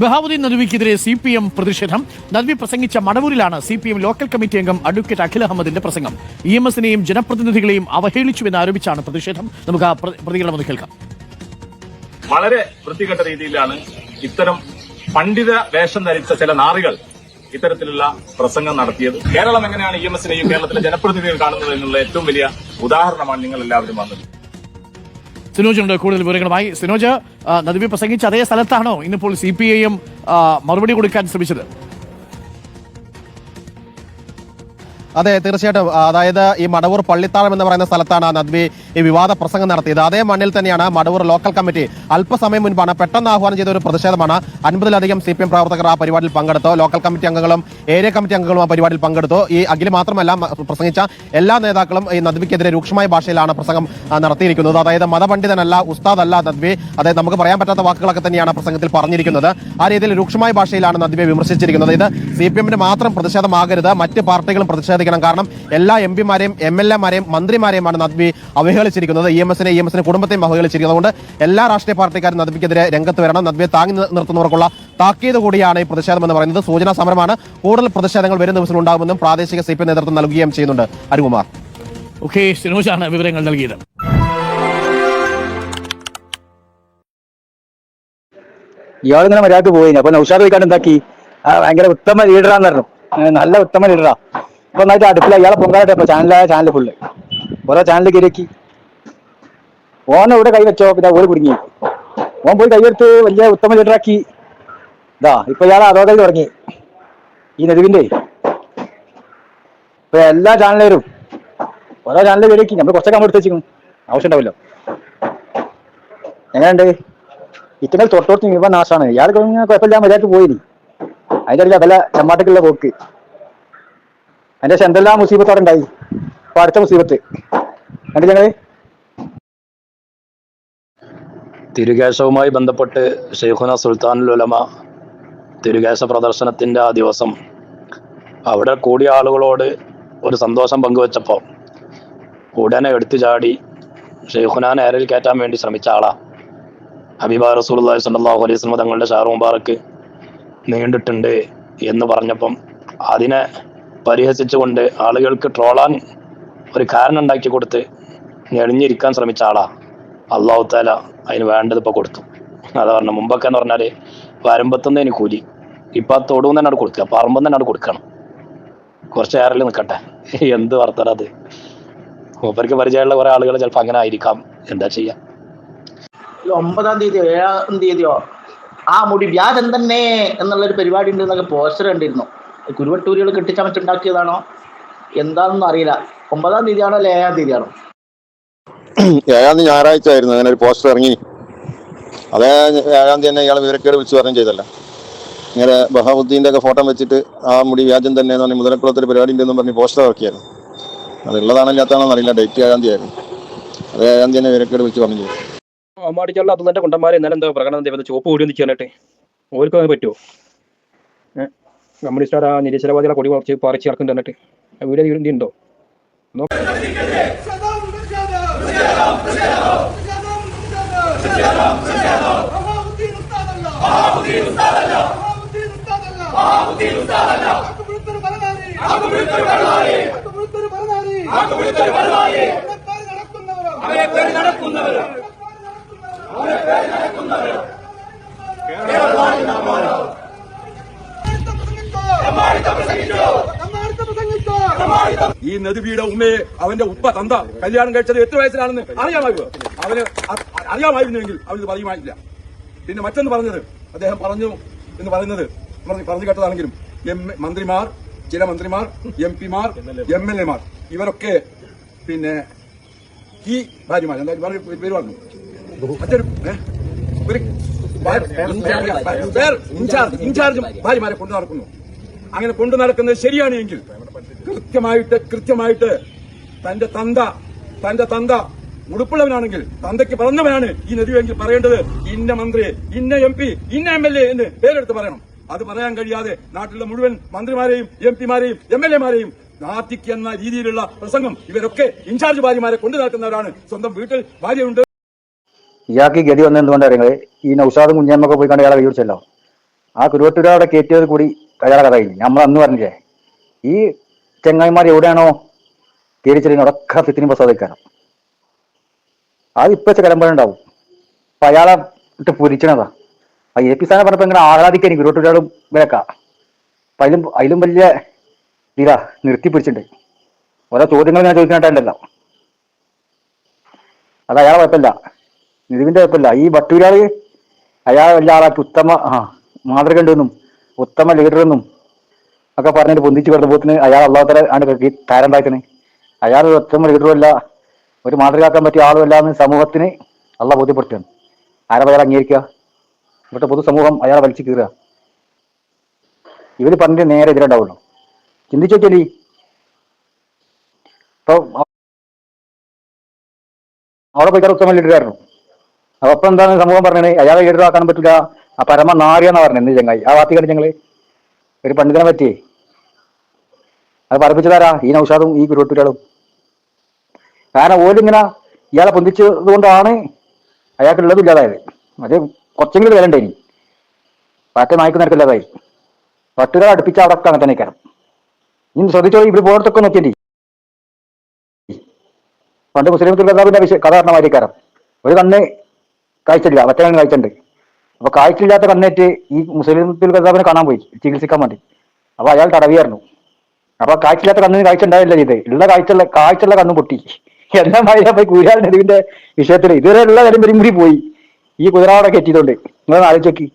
ബഹാവുദ്ദീൻ നദ്വിക്കെതിരെ C P M പ്രതിഷേധം. നദ്വി പ്രസംഗിച്ച മടവൂരിലാണ് C P M local committee അംഗം അഡ്വക്കേറ്റ് അഖിൽ അഹമ്മദിന്റെ പ്രസംഗം. ഇ എം എസിനെയും ജനപ്രതിനിധികളെയും അവഹേളിച്ചുവെന്ന് ആരോപിച്ചാണ് പ്രതിഷേധം. നമുക്ക് ആ പ്രതികരണം ഒന്ന് കേൾക്കാം. വളരെ വൃത്തികെട്ട രീതിയിലാണ് ഇത്തരം പണ്ഡിത വേഷം ധരിച്ച ചില നാറികൾ ഇത്തരത്തിലുള്ള പ്രസംഗം നടത്തിയത്. കേരളം എങ്ങനെയാണ് ഇ എം എസിനെയും കേരളത്തിലെ ജനപ്രതിനിധികൾ കാണുന്നത് എന്നുള്ള ഏറ്റവും വലിയ ഉദാഹരണമാണ് നിങ്ങൾ എല്ലാവരും വന്നത്. സിനോജുണ്ട് കൂടുതൽ വിവരങ്ങളുമായി. സിനോജ് ആ, പ്രസംഗിച്ച അതേ സ്ഥലത്താണോ ഇന്നിപ്പോൾ സി പി ഐ എം മറുപടി കൊടുക്കാൻ ശ്രമിച്ചത്? അതെ തീർച്ചയായിട്ടും. അതായത് ഈ മടവൂർ പള്ളിത്താളം എന്ന് പറയുന്ന സ്ഥലത്താണ് നദ്വി ഈ വിവാദ പ്രസംഗം നടത്തിയത്. അതേ മണ്ണിൽ തന്നെയാണ് മടവൂർ ലോക്കൽ കമ്മിറ്റി അല്പസമയം മുൻപാണ് പെട്ടെന്ന് ആഹ്വാനം ചെയ്ത ഒരു പ്രതിഷേധമാണ് അൻപതിലധികം സി പി എം പ്രവർത്തകർ ആ പരിപാടിയിൽ പങ്കെടുത്തു. ലോക്കൽ കമ്മിറ്റി അംഗങ്ങളും ഏരിയ കമ്മിറ്റി അംഗങ്ങളും ആ പരിപാടിയിൽ പങ്കെടുത്തു. ഈ അഖിൽ മാത്രമല്ല പ്രസംഗിച്ച എല്ലാ നേതാക്കളും ഈ നദ്വിക്കെതിരെ രൂക്ഷമായ ഭാഷയിലാണ് പ്രസംഗം നടത്തിയിരിക്കുന്നത്. അതായത് മതപണ്ഡിതനല്ല ഉസ്താദല്ല നദ്വി. അതായത് നമുക്ക് പറയാൻ പറ്റാത്ത വാക്കുകളൊക്കെ തന്നെയാണ് പ്രസംഗത്തിൽ പറഞ്ഞിരിക്കുന്നത്. ആ രീതിയിൽ രൂക്ഷമായ ഭാഷയിലാണ് നദ്വിയെ വിമർശിച്ചിരിക്കുന്നത്. ഇത് സി പി എമ്മിന് മാത്രം പ്രതിഷേധമാകരുത്. മറ്റ് പാർട്ടികളും പ്രതിഷേധിക്കണം. കാരണം എല്ലാ എം പിമാരെയും എം എൽ എമാരെയും മന്ത്രിമാരെയുമാണ് നദ്വി അവഹേളിച്ചിരിക്കുന്നത്. ഇ എം എസിനെ ഇ എം എസിനെ കുടുംബത്തെയും അവഹേളിച്ചിരിക്കുന്നത് അതുകൊണ്ട് എല്ലാ രാഷ്ട്രീയ പാർട്ടിക്കാരും നദ്വിക്കെതിരെ രംഗത്ത് വരണം. നദ്വിയെ താങ്ങി നിർത്തുന്നവർക്കുള്ള താക്കീത് കൂടിയാണ് ഈ പ്രതിഷേധം എന്ന് പറയുന്നത്. സൂചനാ സമരമാണ് കൂടുതൽ പ്രതിഷേധങ്ങൾ വരും ദിവസം ഉണ്ടാകുമെന്നും പ്രാദേശിക സി പി നേതൃത്വം നൽകുകയും ചെയ്യുന്നുണ്ട്. അരുകുമാർ ഓക്കെ സിനോജാണ് വിവരങ്ങൾ നൽകിയത്. ഇയാളിങ്ങനെ മര്യാദയ്ക്ക് പോയി. അപ്പൊ നൗഷാദ് പോയിക്കാണ്ട് എന്താക്കി? ആ ഭയങ്കര ഉത്തമ ലീഡറാന്ന് പറഞ്ഞു. നല്ല ഉത്തമ ലീഡറാ അപ്പൊ നന്നായിട്ട് അടുപ്പില്ല ഇയാളെ പൊങ്കാലട്ടെ ഇപ്പൊ ചാനലായ ചാനൽ ഫുള്ള് ഓരോ ചാനൽ കിരക്കി ഓൻ ഇവിടെ കൈ വെച്ചോ പിന്നെ ഓര് കുടുങ്ങി. ഓൻ പോയി കൈയെടുത്ത് വലിയ ഉത്തമ ലീഡറാക്കി ഇതാ ഇപ്പൊ ഇയാളെ അതോകയിൽ തുടങ്ങി. ഈ നദുവിന്റെ ഇപ്പൊ എല്ലാ ചാനലുകാരും ഓരോ ചാനൽ കിരക്കി നമ്മൾ കുറച്ചൊക്കെ നമ്മൾ എടുത്ത് വെച്ചിരിക്കും ആവശ്യം ഉണ്ടാവില്ലോ എങ്ങനെയുണ്ട്? ഇറ്റങ്ങൾ തൊട്ടോട്ട് ഇവ നാശമാണ്. ഇയാൾക്ക് കുഴപ്പമില്ല മര്യാദയ്ക്ക് പോയിനി അതിന്റെ അതല്ല ചമ്മാട്ടക്കുള്ള പോക്ക്. അതിന്റെ ശേഷം എന്തെല്ലാം മുസീബത്തോടെ ഉണ്ടായി. അപ്പൊ അടുത്ത മുസീബത്ത്. തിരുകേശവുമായി ബന്ധപ്പെട്ട് ഷെയ്ഖുന സുൽത്താനുൽ ഉലമ തിരുകേശ പ്രദർശനത്തിന്റെ ആ ദിവസം അവിടെ കൂടിയ ആളുകളോട് ഒരു സന്തോഷം പങ്കുവച്ചപ്പോൾ ഉടനെ എടുത്തു ചാടി ഷെയ്ഖുന നേരിൽ കയറ്റാൻ വേണ്ടി ശ്രമിച്ച ആളാ. ഹബീബ റസൂലുള്ളാഹി സ്വല്ലല്ലാഹു അലൈഹി തങ്ങളുടെ ഷാറു മുബാറക്ക് നീണ്ടിട്ടുണ്ട് എന്ന് പറഞ്ഞപ്പം അതിനെ പരിഹസിച്ചുകൊണ്ട് ആളുകൾക്ക് ട്രോളാൻ ഒരു കാരണം ഉണ്ടാക്കി കൊടുത്ത് ഞെളിഞ്ഞിരിക്കാൻ ശ്രമിച്ച ആളാ. അള്ളാഹു താല അതിന് വേണ്ടത് ഇപ്പൊ കൊടുത്തു. അതാ പറഞ്ഞ മുമ്പൊക്കെ എന്ന് പറഞ്ഞാൽ വരമ്പത്തുനിന്ന് കൂലി. ഇപ്പൊ ആ തൊടുവും തന്നെ അവിടെ കൊടുക്കുക. പറമ്പം തന്നെ അവിടെ കൊടുക്കണം. കുറച്ച് ഏറെല്ലാം നിൽക്കട്ടെ. എന്ത് വർത്തന അത്? മൂപ്പർക്ക് പരിചയമുള്ള കുറെ ആളുകൾ ചിലപ്പോൾ അങ്ങനെ ആയിരിക്കാം. എന്താ ചെയ്യാം? ഒമ്പതാം തീയതിയോ ഏഴാം തീയതിയോ? ആ മുടി വ്യാജം തന്നെ എന്നുള്ളൊരു പരിപാടി ഉണ്ട് എന്നൊക്കെ പോസ്റ്റർ കണ്ടിരുന്നു. കുരുവട്ടൂരികൾ കെട്ടിച്ചമച്ചുണ്ടാക്കിയതാണോ എന്താണെന്ന് അറിയില്ല. ഒമ്പതാം തീയതിയാണോ അല്ലെ ഏഴാം തീയതിയാണോ? ഏഴാം തീയതി ഞായറാഴ്ച ആയിരുന്നു. അങ്ങനെ ഒരു പോസ്റ്റർ ഇറങ്ങി. അതേ ഏഴാം തീയതി തന്നെ ഇയാളെ വിവരക്കേട് വിളിച്ച് പറഞ്ഞു ചെയ്തല്ല. ഇങ്ങനെ ബഹാബുദ്ദീന്റെ ഒക്കെ ഫോട്ടോ വെച്ചിട്ട് ആ മുടി വ്യാജം തന്നെ എന്ന് പറഞ്ഞ് മുതലക്കുളത്തൊരു പരിപാടി ഉണ്ടെന്നും പറഞ്ഞ് പോസ്റ്റർ ഇറക്കിയായിരുന്നു. അതുള്ളതാണോ ഇല്ലാത്തതാണോ അറിയില്ല ഡേറ്റ് ഏഴാം തീയതി ആയിരുന്നു. അത് ഏഴാം തീയതി തന്നെ വിവരക്കേട് വിളിച്ച് പറഞ്ഞു ചെയ്തു. അമ്മാടിച്ചുള്ള അത് തന്നെ കൊണ്ടന്മാരെ ഇന്നലെ എന്താ പ്രകടനം ചോപ്പ് കൂടി നിൽക്കാനായിട്ട് ഓർക്ക് അത് പറ്റുമോ? ഏഹ് കമ്മ്യൂണിസ്റ്റാർ ആ നിരീശ്വരവാദികളെ കൊടി പറിച്ച് പറിച്ച് ഇറക്കും എന്നിട്ട്. വീട് ഇതിന്റെ ഉണ്ടോ ഈ നദിബിയുടെ ഉമ്മയെ അവന്റെ ഉപ്പ തന്ത കല്യാണം കഴിച്ചത് എത്ര വയസ്സിലാണെന്ന് അറിയാമായിരുന്നു. അവന് അറിയാമായിരുന്നുവെങ്കിൽ അവന് പറയുമായില്ല. പിന്നെ മറ്റൊന്ന് പറഞ്ഞത് അദ്ദേഹം പറഞ്ഞു എന്ന് പറയുന്നത് പറഞ്ഞു കേട്ടതാണെങ്കിലും എം മന്ത്രിമാർ ചില മന്ത്രിമാർ എം പിമാർ എം എൽ എമാർ ഇവരൊക്കെ പിന്നെ ഈ ഭാര്യമാർ എന്തായാലും പേര് പറഞ്ഞു. മറ്റൊരു? ഒരു ഇൻചാർജ്. ഇൻചാർജ് ഭാര്യമാരെ കൊണ്ടു നടക്കുന്നു. അങ്ങനെ കൊണ്ടു നടക്കുന്നത് ശരിയാണ് എങ്കിൽ കൃത്യമായിട്ട് കൃത്യമായിട്ട് തന്റെ തന്ത തന്റെ തന്ത ഉടുപ്പുള്ളവനാണെങ്കിൽ തന്തയ്ക്ക് പറഞ്ഞവനാണ് ഈ നദിയെങ്കിൽ പറയേണ്ടത് ഇന്ന മന്ത്രി ഇന്ന എം പി ഇന്ന എം എൽ എ എന്ന് പേരെടുത്ത് പറയണം. അത് പറയാൻ കഴിയാതെ നാട്ടിലെ മുഴുവൻ മന്ത്രിമാരെയും എം പിമാരെയും എം എൽ എമാരെയും നാട്ടിക്കുന്ന രീതിയിലുള്ള പ്രസംഗം ഇവരൊക്കെ ഇൻചാർജ് ഭാര്യമാരെ കൊണ്ടു നടക്കുന്നവരാണ്. സ്വന്തം വീട്ടിൽ ഭാര്യയുണ്ട്. ഇയാൾക്ക് ഗതി വന്നത് ഈ നൌഷാദും കുഞ്ഞമ്മൊക്കെ പോയി കണ്ട് ഇയാളെ കൈ പിടിച്ചല്ലോ ആ കുരുവട്ടൂരവിടെ കയറ്റിയത് കൂടി കഥ കഴിഞ്ഞു. നമ്മൾ അന്ന് പറഞ്ഞില്ലേ ഈ ചെങ്ങായിമാർ എവിടെയാണോ തിരിച്ചറിയുന്ന ഉടക്ക ഫിത്തിനി പ്രസാദിക്കാരം അത് ഇപ്പൊ ഉണ്ടാവും. അപ്പൊ അയാളെ ഇട്ട് പൊരിച്ചണതാ. ആ എ പി സാറിനെ പറഞ്ഞപ്പോ ഇങ്ങനെ ആഹ്ലാദിക്കാൻ ഗുരുവട്ടൂരാളും വിലക്കാ അപ്പൊ അതിലും അതിലും വലിയ ഇതാ നിർത്തി പിടിച്ചിട്ടുണ്ട് ഓരോ ചോദ്യങ്ങൾ ഞാൻ ചോദിക്കാനായിട്ടല്ല അത് അയാളെ കുഴപ്പമില്ല. നിധിവിന്റെ കുഴപ്പമില്ല. ഈ ഭട്ടൂരാൾ അയാളെ വലിയ ആളാക്കി ഉത്തമ ആ മാതൃക ഉണ്ടെന്നും ഉത്തമ ലീഡറെന്നും ഒക്കെ പറഞ്ഞിട്ട് പൊന്തിച്ച് കിടന്നപ്പോത്തിന് അയാൾ അള്ളാഹത്തല ആണ് താഴ്ത്തണേ അയാൾ ഒരു ഉത്തമ ലീഡറും അല്ല ഒരു മാതൃകാക്കാൻ പറ്റിയ ആളും അല്ല എന്ന് സമൂഹത്തിന് അള്ള ബോധ്യപ്പെടുത്തുകയാണ്. ആരാ അയാൾ അംഗീകരിക്കുക? ഇവിടുത്തെ പൊതുസമൂഹം അയാളെ വലിച്ചു കീറുക. ഇവർ പറഞ്ഞിട്ട് നേരെ എതിരുണ്ടാവുള്ളൂ. ചിന്തിച്ചു നോക്കിയാലേ. ഇപ്പൊ അവിടെ പോയിക്കാർ ഉത്തമ ലീഡറായിരുന്നു അപ്പൊ എന്താണ് സമൂഹം പറഞ്ഞത്? അയാളെ ലീഡർ ആക്കാൻ പറ്റില്ല. ആ പരമ നാറിയെന്നാ പറഞ്ഞത് എന്ത് ചങ്ങായി? ആ വാത്തി കണ്ടു ഞങ്ങൾ ഒരു പണ്ഡിതനെ പറ്റിയേ അത് പറപ്പിച്ചതാരാ ഈ നൗഷാദും ഈ ഗുരുവട്ടൂരാളും കാരണം ഓലിങ്ങനെ ഇയാളെ പൊന്തിച്ചത് കൊണ്ടാണ് അയാൾക്കുള്ളത് ഇല്ലാതായത്. അത് കുറച്ചെങ്കിലും വില ഇനി പാറ്റ നായ്ക്ക് നിരക്കില്ലാതായി. പട്ടുകൾ അടുപ്പിച്ച അവിടെ ഒക്കെ അങ്ങനെ തന്നെ കയറും ഇനി ശ്രദ്ധിച്ചോ ഇവർ പോകത്തൊക്കെ നോക്കിയേ പണ്ട് മുസ്ലിം വിഷയ കഥ പറഞ്ഞ മാതിരി കയറും ഒരു കണ്ണ് കാഴ്ചയില്ല മറ്റേ കണ്ണ് കാഴ്ചയുണ്ട്. അപ്പൊ കാഴ്ചയില്ലാത്ത കണ്ണേറ്റ് ഈ മുസ്ലിം തുൽഖാബിനെ കാണാൻ പോയി ചികിത്സിക്കാൻ വേണ്ടി. അപ്പൊ അയാൾ തടവിയായിരുന്നു. അപ്പൊ കാഴ്ചയില്ലാത്ത കണ്ണിന് കാഴ്ച ഉണ്ടായില്ല ഇത്. ഉള്ള കാഴ്ചയുള്ള കാഴ്ചയുള്ള കണ്ണ് പൊട്ടി. എല്ലാം ആയിരം പോയി ഇതിന്റെ വിഷയത്തിൽ ഇതുവരെ ഉള്ള കാര്യം പോയി. ഈ കുതിരാവിടെ കെറ്റിയതുകൊണ്ട് നിങ്ങൾ ആലോചിച്ച് നോക്കി.